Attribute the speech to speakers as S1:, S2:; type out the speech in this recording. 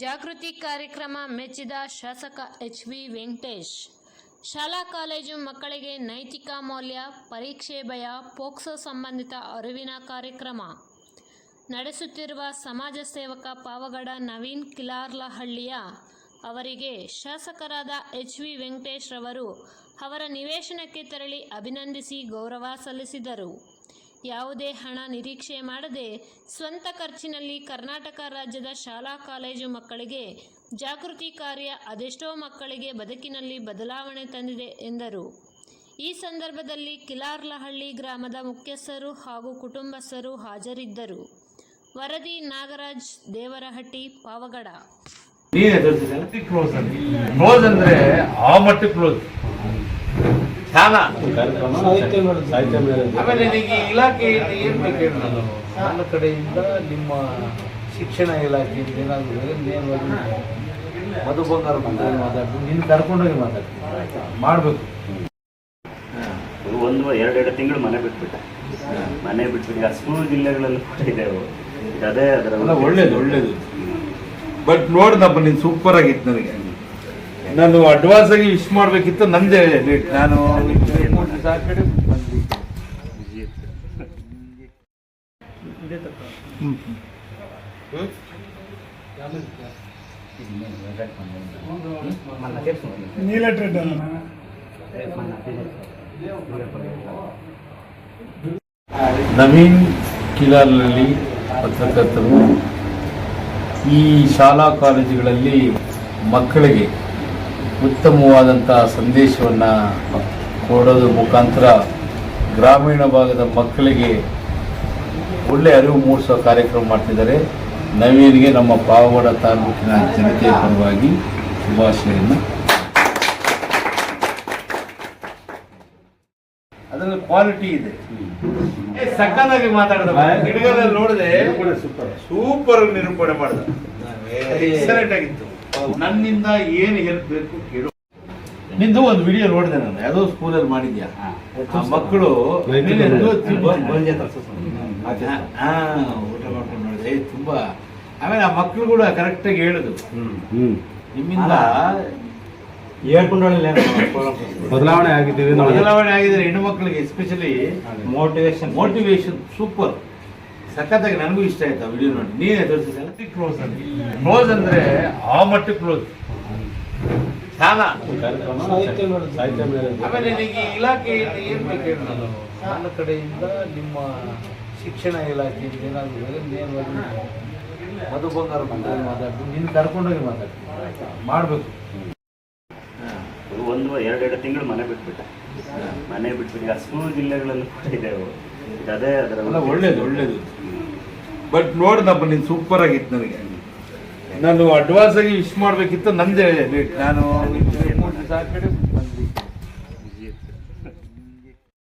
S1: ಜಾಗೃತಿ ಕಾರ್ಯಕ್ರಮ ಮೆಚ್ಚಿದ ಶಾಸಕ ಎಚ್ ವಿ ವೆಂಕಟೇಶ್. ಶಾಲಾ ಕಾಲೇಜು ಮಕ್ಕಳಿಗೆ ನೈತಿಕ ಮೌಲ್ಯ, ಪರೀಕ್ಷೆ ಭಯ, ಪೋಕ್ಸೋ ಸಂಬಂಧಿತ ಅರಿವಿನ ಕಾರ್ಯಕ್ರಮ. ನಡೆಸುತ್ತಿರುವ ಸಮಾಜ ಸೇವಕ ಪಾವಗಡ ನವೀನ್ ಕಿಲಾರ್ಲಹಳ್ಳಿಯ ಅವರಿಗೆ ಶಾಸಕರಾದ ಎಚ್ ವಿ ವೆಂಕಟೇಶ್ ರವರು ಅವರ ನಿವೇಶನಕ್ಕೆ ತೆರಳಿ ಅಭಿನಂದಿಸಿ ಗೌರವ ಸಲ್ಲಿಸಿದರು. ಯಾವುದೇ ಹಣ ನಿರೀಕ್ಷೆ ಮಾಡದೆ ಸ್ವಂತ ಖರ್ಚಿನಲ್ಲಿ ಕರ್ನಾಟಕ ರಾಜ್ಯದ ಶಾಲಾ ಕಾಲೇಜು ಮಕ್ಕಳಿಗೆ ಜಾಗೃತಿ ಕಾರ್ಯ ಅದೆಷ್ಟೋ ಮಕ್ಕಳಿಗೆ ಬದುಕಿನಲ್ಲಿ ಬದಲಾವಣೆ ತಂದಿದೆ ಎಂದರು. ಈ ಸಂದರ್ಭದಲ್ಲಿ ಕಿಲಾರ್ಲಹಳ್ಳಿ ಗ್ರಾಮದ ಮುಖ್ಯಸ್ಥರು ಹಾಗೂ ಕುಟುಂಬಸ್ಥರು ಹಾಜರಿದ್ದರು. ವರದಿ ನಾಗರಾಜ್ ದೇವರಹಟ್ಟಿ ಪಾವಗಡ.
S2: ಕ್ಲೋಸ್ ಅಂದ್ರೆ ಆ ಮಟ್ಟ ಕ್ಲೋಸ್ ಧ್ಯಾನ ಆಮೇಲೆ ನಿಮಗೆ ಇಲಾಖೆಯಿಂದ ಏನ್ ಬೇಕು ನಾನು ನನ್ನ ಕಡೆಯಿಂದ ನಿಮ್ಮ ಶಿಕ್ಷಣ ಇಲಾಖೆಯಿಂದ ಏನಾದ್ರು ನೇರವಾಗಿ ಮಧು ಬಂಗಾರ ಮಾತಾಡಿ ಮಾತಾಡ್ತೀನಿ. ನಿನ್ನ ಕರ್ಕೊಂಡೋಗಿ ಮಾತಾಡ್ತೀನಿ. ಮಾಡಬೇಕು.
S3: ಒಂದು ಎರಡೆರಡು ತಿಂಗಳು ಮನೆ ಬಿಟ್ಬಿಟ್ಟೆ. ಮನೆ ಬಿಟ್ಬಿಟ್ಟು ಅಷ್ಟು ಜಿಲ್ಲೆಗಳಲ್ಲಿ ಕೂಡ ಇದೆ ಅವು. ಅದೇ ಅದರ
S2: ಒಳ್ಳೇದು ಒಳ್ಳೇದು. ಬಟ್ ನೋಡಿದಪ್ಪ ನೀನು ಸೂಪರ್ ಆಗಿತ್ತು ನನಗೆ. ನಾನು ಅಡ್ವಾನ್ಸ್ ಆಗಿ ವಿಶ್ ಮಾಡ್ಬೇಕಿತ್ತು ನಂದೇ ಲೇಟ್ ನಾನು? ನವೀನ್ ಕಿಲಾರ್ನಲ್ಲಿ ಪತ್ರಕರ್ತರು ಈ ಶಾಲಾ ಕಾಲೇಜುಗಳಲ್ಲಿ ಮಕ್ಕಳಿಗೆ ಉತ್ತಮವಾದಂಥ ಸಂದೇಶವನ್ನು ಕೊಡೋದ್ರ ಮುಖಾಂತರ ಗ್ರಾಮೀಣ ಭಾಗದ ಮಕ್ಕಳಿಗೆ ಒಳ್ಳೆ ಅರಿವು ಮೂಡಿಸೋ ಕಾರ್ಯಕ್ರಮ ಮಾಡ್ತಿದ್ದಾರೆ. ನವೀನ್ಗೆ ನಮ್ಮ ಪಾವಗಡ ತಾಲೂಕಿನ ಜನತೆಯ ಪರವಾಗಿ ಶುಭಾಶಯವನ್ನು. ಅದರಲ್ಲಿ ಕ್ವಾಲಿಟಿ ಇದೆ. ಸಕ್ಕತ್ತಾಗಿ ಮಾತಾಡಿದ ಗಿಡಗಳಲ್ಲಿ ನೋಡಿದೆ ಸೂಪರ್. ನಿರೂಪಣೆ ಮಾಡಿದ ಎಕ್ಸಲೆಂಟ್ ಆಗಿತ್ತು. ನನ್ನಿಂದ ಏನು ಹೆಲ್ಪ್ ಬೇಕು ಕೇಳು. ನಿಂದು ಒಂದು ವಿಡಿಯೋ ನೋಡಿದೆ ನಾನು. ಯಾವುದೋ ಸ್ಕೂಲಲ್ಲಿ ಮಾಡಿದ್ಯಾ? ಆ ಮಕ್ಕಳು ಹಾ ಊಟ ಮಾಡ್ಕೊಂಡು ನೋಡಿದೆ. ಏ, ತುಂಬಾ. ಆಮೇಲೆ ಆ ಮಕ್ಕಳು ಕೂಡ ಕರೆಕ್ಟಾಗಿ ಹೇಳುದು. ನಿಮ್ಮಿಂದ
S4: ಬದಲಾವಣೆ ಆಗಿದ್ದೀವಿ
S2: ಬದಲಾವಣೆ ಆಗಿದ್ರೆ ಹೆಣ್ಣು ಮಕ್ಕಳಿಗೆ ಎಸ್ಪೆಷಲಿ
S4: ಮೋಟಿವೇಶನ್
S2: ಮೋಟಿವೇಶನ್ ಸೂಪರ್ ಸಖತ್ತಾಗಿ ನನಗೂ ಇಷ್ಟ ಆಯ್ತು ಆ ವಿಡಿಯೋ ನೋಡಿ. ನೀನೇ ತೋರಿಸಿದಲ್ಲ ಕ್ಲೋಸ್ ಅಂತ ಕ್ಲೋಸ್ ಅಂದ್ರೆ ಆ ಮಟ್ಟ ಕ್ಲೋಸ್ ಧ್ಯಾನ ಆಮೇಲೆ ನಿಮಗೆ ಇಲಾಖೆಯಲ್ಲಿ ಏನ್ ಬೇಕು ನಾನು ನನ್ನ ಕಡೆಯಿಂದ ನಿಮ್ಮ ಶಿಕ್ಷಣ ಇಲಾಖೆಯಿಂದ ಏನಾದ್ರು ನೇರವಾಗಿ ಮಧು ಬಂಗಾರ ಮಾತಾಡಿ ಮಾತಾಡ್ತೀನಿ. ನಿನ್ನ ಕರ್ಕೊಂಡೋಗಿ ಮಾತಾಡ್ತೀನಿ. ಮಾಡಬೇಕು.
S3: ಒಂದು ಎರಡೆರಡು ತಿಂಗಳು ಮನೆ ಬಿಟ್ಬಿಟ್ಟೆ. ಮನೆ ಬಿಟ್ಬಿಟ್ಟು ಆ ಸ್ಕೂಲ್ ಜಿಲ್ಲೆಗಳಲ್ಲೂ ಕೂಡ ಇದೆ ಅವು. ಈಗ ಅದೇ ಅದರ
S2: ಒಳ್ಳೇದು ಒಳ್ಳೇದು. ಬಟ್ ನೋಡಿದಪ್ಪ ನೀನು ಸೂಪರ್ ಆಗಿತ್ತು ನನಗೆ. ನಾನು ಅಡ್ವಾನ್ಸ್ ಆಗಿ ವಿಶ್ ಮಾಡ್ಬೇಕಿತ್ತು ನಂದೇ ಲೇಟ್ ನಾನು